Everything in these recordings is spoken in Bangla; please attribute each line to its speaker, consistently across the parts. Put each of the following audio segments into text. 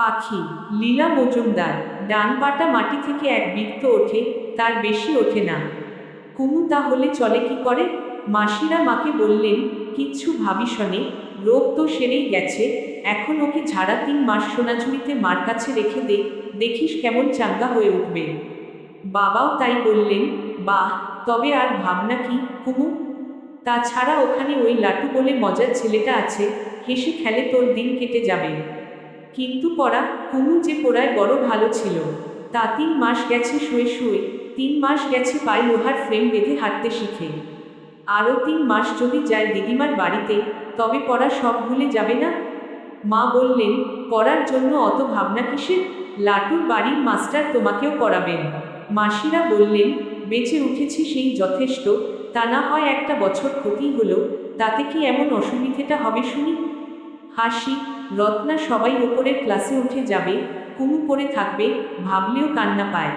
Speaker 1: পাখি, লীলা মজুমদার ডান পাটা মাটি থেকে এক বৃত্ত ওঠে, তার বেশি ওঠে না। কুমু তাহলে চলে কি করে? মাসিরা মাকে বললেন, কিচ্ছু ভাবি শোনে রোগ তো সেরেই গেছে, এখন ওকে ঝাড়া তিন মাস সোনাঝুরিতে মার কাছে রেখে দে, দেখিস কেমন চাঙ্গা হয়ে উঠবে। বাবাও তাই বললেন, বাহ, তবে আর ভাবনা কি, কুমু? তাছাড়া ওখানে ওই লাটু বলে মজার ছেলেটা আছে, হেসে খেলে তোর দিন কেটে যাবে। কিন্তু পড়া কুমু যে পড়ায় বড় ভালো ছিল। তা তিন মাস গেছে শুয়ে শুয়ে, তিন মাস গেছে পায়ে লোহার ফ্রেম বেঁধে হাঁটতে শিখে। আরও তিন মাস যদি যায় দিদিমার বাড়িতে, তবে পড়া সব ভুলে যাবে না? মা বললেন, পড়ার জন্য অত ভাবনা কিসের? লাটুর বাড়ির মাস্টার তোমাকেও পড়াবেন। মাসিরা বললেন, বেঁচে উঠেছি সেই যথেষ্ট, তা না হয় একটা বছর ক্ষতি হলো, তাতে কি এমন অসুবিধেটা হবে শুনি? হাসি, রত্না সবাই ওপরের ক্লাসে উঠে যাবে, কুমু পড়ে থাকবে, ভাবলেও কান্না পায়।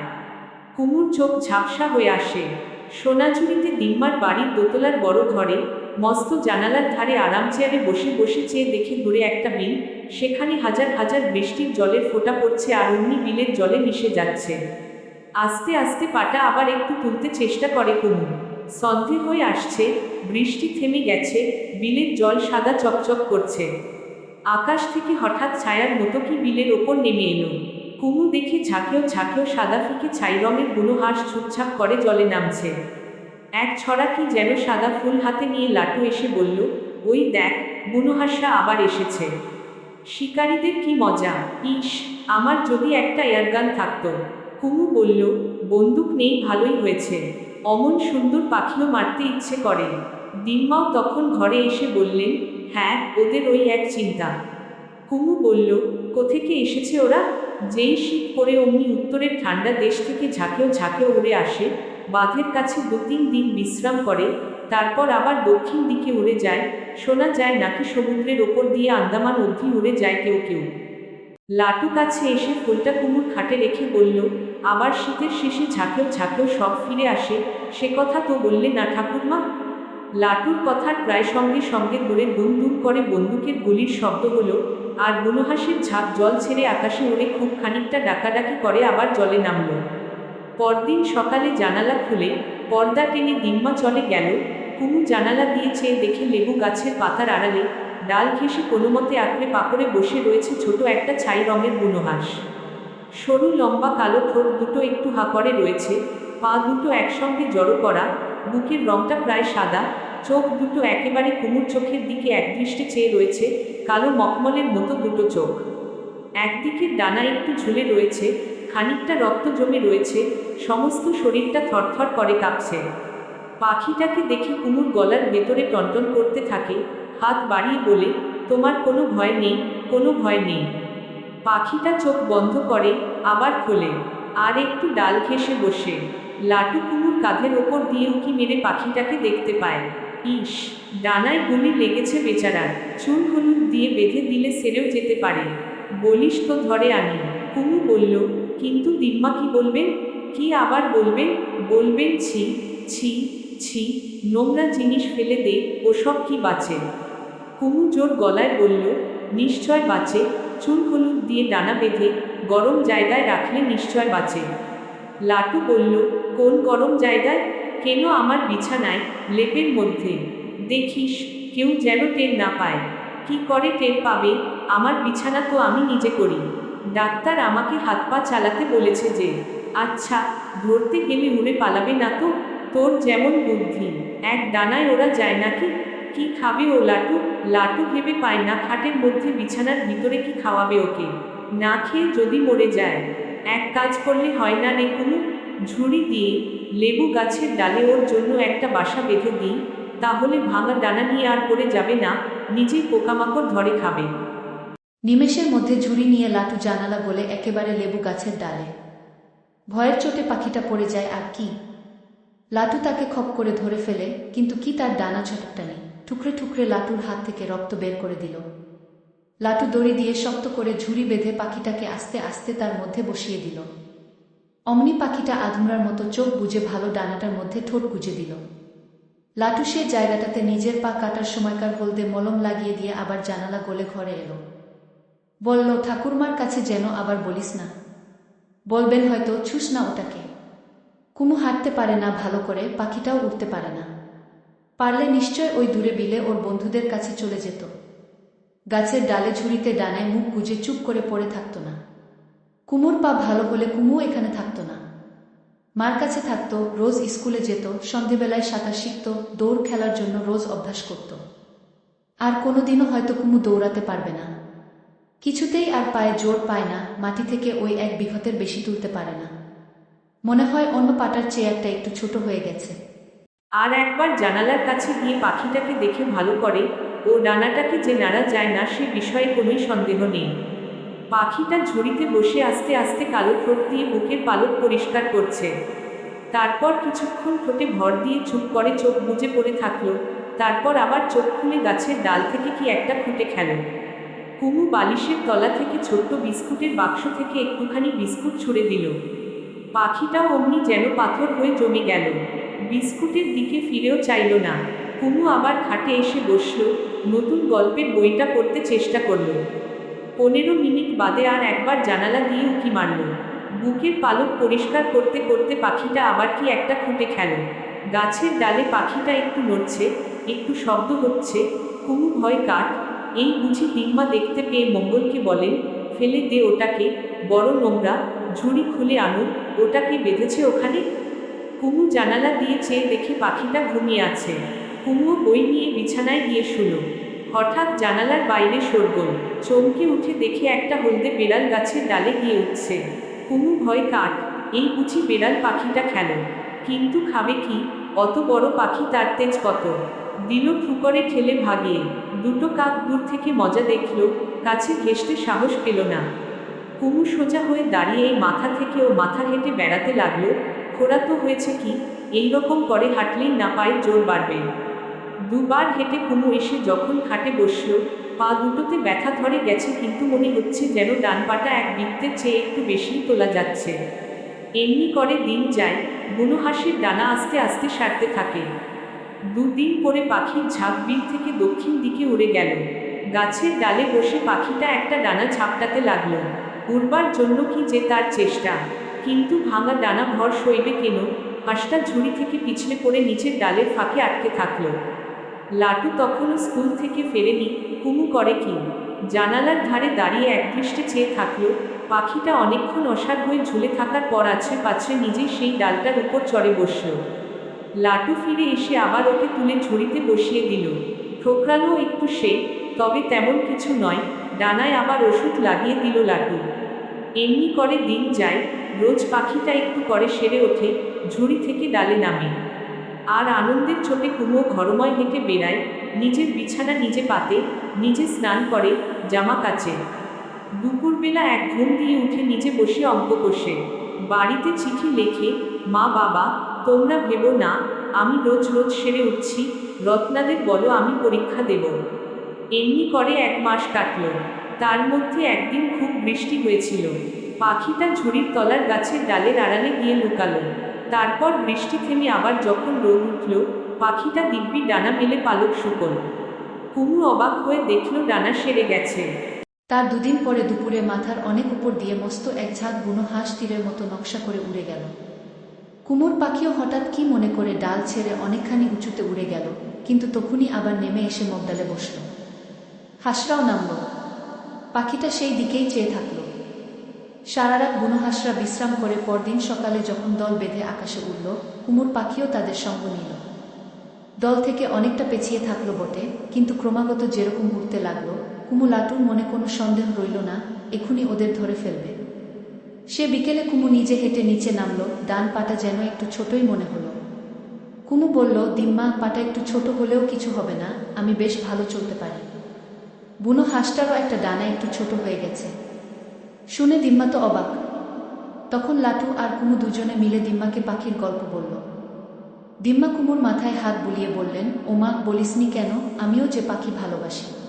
Speaker 1: কুমুর চোখ ঝাপসা হয়ে আসে। সোনাঝুরিতে দিম্মার বাড়ির দোতলার বড় ঘরে, মস্ত জানালার ধারে আরাম চেয়ারে বসে বসে চেয়ে দেখে দূরে একটা বিল সেখানে হাজার হাজার বৃষ্টির জলের ফোঁটা পড়ছে আর অমনি বিলের জলে মিশে যাচ্ছে। আস্তে আস্তে পাটা আবার একটু তুলতে চেষ্টা করে কুমু। সন্ধে হয়ে আসছে, বৃষ্টি থেমে গেছে, বিলের জল সাদা চকচক করছে। আকাশ থেকে হঠাৎ ছায়ার মতো কি বিলের ওপর নেমে এলো। কুমু দেখে ঝাঁকেও ঝাঁকেও সাদা ফিকে ছাই রঙের বুনো হাঁস ছুটছাপ করে জলে নামছে। এক ছড়া কি যেন সাদা ফুল হাতে নিয়ে লাটু এসে বলল, ওই দেখ, বুনো হাঁসরা আবার এসেছে। শিকারীদের কি মজা? ইস, আমার যদি একটা এয়ারগান থাকতো। কুমু বলল, বন্দুক নেই, ভালোই হয়েছে। অমন সুন্দর পাখিও মারতে ইচ্ছে করে। দিম্মাও তখন ঘরে এসে বললেন হ্যাঁ ওদের ওই এক চিন্তা। কুমু বলল, কোথেকে এসেছে ওরা? যেই শীত করে অমনি উত্তরের ঠান্ডা দেশ থেকে ঝাঁকেও ঝাঁকেও উড়ে আসে, বাঁধের কাছে দু তিন দিন বিশ্রাম করে, তারপর আবার দক্ষিণ দিকে উড়ে যায়, শোনা যায় নাকি সমুদ্রের ওপর দিয়ে আন্দামান অবধি উড়ে যায় কেউ কেউ। লাটু কাছে এসে ফুলটা কুমুর খাটে রেখে বলল, আবার শীতের শেষে ঝাঁকেও ঝাঁকেও সব ফিরে আসে, সে কথা তো বললে না ঠাকুরমা? লাটুর কথার প্রায় সঙ্গে সঙ্গে দূরে দুম দুম করে বন্দুকের গুলির শব্দ হলো, আর বুনোহাসের ঝাঁপ জল ছেড়ে আকাশে উড়ে খুব খানিকটা ডাকাডাকি করে আবার জলে নামল। পরদিন সকালে জানালা খুলে পর্দা টেনে দিম্মা চলে গেল, কুমু জানালা দিয়ে চেয়ে দেখে লেবু গাছের পাতার আড়ালে, ডাল ঘেঁষে কোনো মতে আঁকড়ে পাকড়ে বসে রয়েছে ছোট একটা ছাই রঙের বুনোহাঁস সরু লম্বা কালো ঠোঁট দুটো একটু হাঁকড়ে রয়েছে, পা দুটো একসঙ্গে জড়ো করা, বুকের রংটা প্রায় সাদা চোখ দুটো একেবারে কুমুর চোখের দিকে একদৃষ্টে চেয়ে রয়েছে, কালো মখমলের মতো দুটো চোখ। একদিকের ডানা একটু ঝুলে রয়েছে, খানিকটা রক্ত জমে রয়েছে, সমস্ত শরীরটা থরথর করে কাঁপছে। পাখিটাকে দেখে কুমুর গলার ভেতরে টনটন করতে থাকে, হাত বাড়িয়ে বলে, তোমার কোনো ভয় নেই, কোনো ভয় নেই। পাখিটা চোখ বন্ধ করে, আবার খোলে, আর একটু ডাল ঘেঁষে বসে। লাটু কুমুর কাঁধের ওপর দিয়ে উকি মেরে পাখিটাকে দেখতে পায়। ইস ডানায় গুলি লেগেছে বেচারার, চুল হলুদ দিয়ে বেঁধে দিলে সেরেও যেতে পারে। বলিস তো ধরে আনি কুমু বলল, কিন্তু দিম্মা কি বলবেন কি আবার বলবেন বলবেন ছি ছি ছি, নোংরা জিনিস ফেলে দে, ওসব কি বাঁচে? কুমু জোর গলায় বলল, নিশ্চয় বাঁচে। চুল হলুদ দিয়ে ডানা বেঁধে গরম জায়গায় রাখলে নিশ্চয় বাঁচে। লাটু বলল, কোন গরম জায়গায়? কেন আমার বিছানায় লেপের মধ্যে? দেখিস, কেউ যেন টের না পায়। কি করে টের পাবে? আমার বিছানা তো আমি নিজে করি। ডাক্তার আমাকে হাত পা চালাতে বলেছে যে আচ্ছা ধরতে গেলে উড়ে পালাবে না তো? তোর যেমন বুদ্ধি। এক ডানায় ওরা যায় নাকি? কি খাবে ও লাটু? লাটু ভেবে পায় না খাটের মধ্যে বিছানার ভিতরে কি খাওয়াবে ওকে? না খেয়ে যদি মরে যায়। এক কাজ করলে হয় না রে কোনো? ঝুড়ি দিয়ে লেবু গাছের ডালে ওর জন্য একটা বাসা বেঁধে দিই, তাহলে ভাঙা ডানা নিয়ে আর পড়ে যাবে না, নিজেই পোকামাকড় ধরে খাবে।
Speaker 2: নিমেষের মধ্যে ঝুড়ি নিয়ে লাটু জানালা বলে একেবারে লেবু গাছের ডালে। ভয়ের চোটে পাখিটা পড়ে যায় আর কি? লাটু তাকে খপ করে ধরে ফেলে, কিন্তু কি তার ডানা ছোটটা নেই। ঠুকরে ঠুকরে লাটুর হাত থেকে রক্ত বের করে দিল। লাটু দড়ি দিয়ে শক্ত করে ঝুড়ি বেঁধে পাখিটাকে আস্তে আস্তে তার মধ্যে বসিয়ে দিল। অমনি পাখিটা আধমরার মতো চোখ বুঝে ভালো ডানাটার মধ্যে ঠোঁট গুজে দিল। লাটু সে জায়গাটাতে নিজের পা কাটার সময়কার হলদে মলম লাগিয়ে দিয়ে আবার জানালা গলে ঘরে এলো। বলল, ঠাকুরমার কাছে যেন আবার বলিস না। বলবেন হয়তো, ছুস না ওটাকে। কুমু হাঁটতে পারে না ভালো করে, পাখিটাও উঠতে পারে না। পারলে নিশ্চয় ওই দূরে বিলে ওর বন্ধুদের কাছে চলে যেত। গাছের ডালে ঝুড়িতে ডানায় মুখ গুজে চুপ করে পড়ে থাকতো না। কুমুর পা ভালো হলে কুমু এখানে থাকতো না। মার কাছে থাকতো, রোজ স্কুলে যেত, সন্ধেবেলায় সাঁতার শিখত, দৌড় খেলার জন্য রোজ অভ্যাস করত। আর কোনোদিনও হয়তো কুমু দৌড়াতে পারবে না। কিছুতেই আর পায়ে জোর পায় না, মাটি থেকে ওই এক বিঘতের বেশি তুলতে পারে না। মনে হয় অন্য পাটার চেয়ারটা একটু ছোট হয়ে গেছে।
Speaker 1: আর একবার জানালার কাছে গিয়ে পাখিটাকে দেখে ভালো করে, ও ডানাটাকে যে নাড়া যায় না, সে বিষয়ে কোনোই সন্দেহ নেই। পাখিটা ঝুড়িতে বসে আস্তে আস্তে কালো ঠোঁট দিয়ে বুকের পালক পরিষ্কার করছে। তারপর কিছুক্ষণ ঠোঁটে ভর দিয়ে চুপ করে চোখ বুজে পড়ে থাকল। তারপর আবার চোখ খুলে গাছের ডাল থেকে কি একটা ফুটে খেল। কুমু বালিশের তলা থেকে ছোট্ট বিস্কুটের বাক্স থেকে একটুখানি বিস্কুট ছুঁড়ে দিল। পাখিটাও অমনি যেন পাথর হয়ে জমে গেল। বিস্কুটের দিকে ফিরেও চাইল না। কুমু আবার খাটে এসে বসল। নতুন গল্পের বইটা পড়তে চেষ্টা করল। পনেরো মিনিট বাদে আর একবার জানালা দিয়ে উঁকি মারল। বুকের পালক পরিষ্কার করতে করতে পাখিটা আবার কি একটা খুঁটে খেল। গাছের ডালে পাখিটা একটু নড়ছে, একটু শব্দ হচ্ছে, কুমু ভয় কাঠ এই বুঝি দিম্মা দেখতে পেয়ে মঙ্গলকে বলেন, ফেলে দে ওটাকে, বড় নোংরা, ঝুড়ি খুলে আনো, ওটাকে বেঁধেছে ওখানে? কুমু জানালা দিয়ে চেয়ে দেখে পাখিটা ঘুমিয়ে আছে। কুমুও বই নিয়ে বিছানায় গিয়ে শুলো। হঠাৎ জানালার বাইরে সরগোল। চমকে উঠে দেখে একটা হলদে বেড়াল গাছের ডালে গিয়ে উঠছে। কুমু ভয় কাঠ, এই বুঝি বেড়াল পাখিটা খেল কিন্তু খাবে কি? অত বড় পাখি তার তেজ কত দিল ফুকরে ঠেলে ভাগিয়ে, দুটো কাক দূর থেকে মজা দেখল, কাছে ঘেসতে সাহস পেল না। কুমু সোজা হয়ে দাঁড়িয়ে এই মাথা থেকে ও মাথা হেঁটে বেড়াতে লাগল খোড়া তো হয়েছে কি? এই রকম করে হাঁটলেই না পায়ে জোর বাড়বে। দুবার হেঁটে কুমু এসে যখন খাটে বসল, পা দুটোতে ব্যথা ধরে গেছে কিন্তু মনে হচ্ছে যেন ডান পাটা এক বৃত্তের চেয়ে একটু বেশি তোলা যাচ্ছে। এমনি করে দিন যায় বুনো হাসির ডানা আস্তে আস্তে সারতে থাকে। দুদিন পরে পাখির ঝাঁক বিল থেকে দক্ষিণ দিকে উড়ে গেল। গাছের ডালে বসে পাখিটা একটা ডানা ঝাপটাতে লাগল। উড়বার জন্য কি যে তার চেষ্টা। কিন্তু ভাঙা ডানা ভর সইবে কেন? হাঁসটা ঝুড়ি থেকে পিছলে পড়ে নিচের ডালের ফাঁকে আটকে থাকল। লাটু তখনও স্কুল থেকে ফেরেনি, কুমু করে কি? জানালার ধারে দাঁড়িয়ে একদৃষ্টে চেয়ে থাকল, পাখিটা অনেকক্ষণ অসার হয়ে ঝুলে থাকার পর আছে পাছড়ে নিজেই সেই ডালটার উপর চড়ে বসল। লাটু ফিরে এসে আবার ওকে তুলে ঝুড়িতে বসিয়ে দিল। ঠোকরালো একটু সে, তবে তেমন কিছু নয়, ডানায় আবার ওষুধ লাগিয়ে দিল লাটু। এমনি করে দিন যায়, রোজ পাখিটা একটু করে সেরে ওঠে, ঝুড়ি থেকে ডালে নামে। আর আনন্দের চোটে কুমো ঘরময় হেঁটে বেড়ায়, নিজের বিছানা নিজে পাতে, নিজে স্নান করে, জামা কাচে। দুপুরবেলা এক ঘুম দিয়ে উঠে নিজে বসে অঙ্ক কষে। বাড়িতে চিঠি লেখে, মা বাবা, তোমরা ভেবো না, আমি রোজ রোজ সেরে উঠছি, রত্নাদের বলো আমি পরীক্ষা দেব। এমনি করে এক মাস কাটল। তার মধ্যে একদিন খুব বৃষ্টি হয়েছিল। পাখিটা ঝুড়ির তলার গাছের ডালের আড়ালে গিয়ে লুকালো। তারপর বৃষ্টি থেমে আবার যখন রোদ উঠল, পাখিটা দিব্যি ডানা মেলে পালক শুকল। কুমু অবাক হয়ে দেখল ডানা সেরে গেছে।
Speaker 2: তার দুদিন পরে দুপুরে মাথার অনেক উপর দিয়ে মস্ত এক ঝাঁক বুনো হাঁস তীরের মতো নকশা করে উড়ে গেল। কুমোর পাখিও হঠাৎ কি মনে করে ডাল ছেড়ে অনেকখানি উঁচুতে উড়ে গেল, কিন্তু তখনই আবার নেমে এসে মগডালে বসল। হাঁসরাও নামল। পাখিটা সেই দিকেই চেয়ে থাকল। সারা রাত বুনো হাঁসরা বিশ্রাম করে পরদিন সকালে যখন দল বেঁধে আকাশে উঠল কুমুর পাখিও তাদের সঙ্গ নিল। দল থেকে অনেকটা পেছিয়ে থাকল বটে, কিন্তু ক্রমাগত যেরকম উঠতে লাগল, কুমু লাটুর মনে কোনো সন্দেহ রইল না, এখুনি ওদের ধরে ফেলবে। সে বিকেলে কুমু নিজে হেঁটে নিচে নামল, ডান পাটা যেন একটু ছোটই মনে হলো। কুমু বলল, দিম্মা, পাটা একটু ছোট হলেও কিছু হবে না, আমি বেশ ভালো চলতে পারি। বুনো হাঁসটারও একটা ডানা একটু ছোট হয়ে গেছে। শুনে দিম্মা তো অবাক। তখন লাটু আর কুমু দুজনে মিলে দিম্মাকে পাখির গল্প বলল। দিম্মা কুমুর মাথায় হাত বুলিয়ে বললেন, ওমা, বলিসনি কেন? আমিও যে পাখি ভালোবাসি।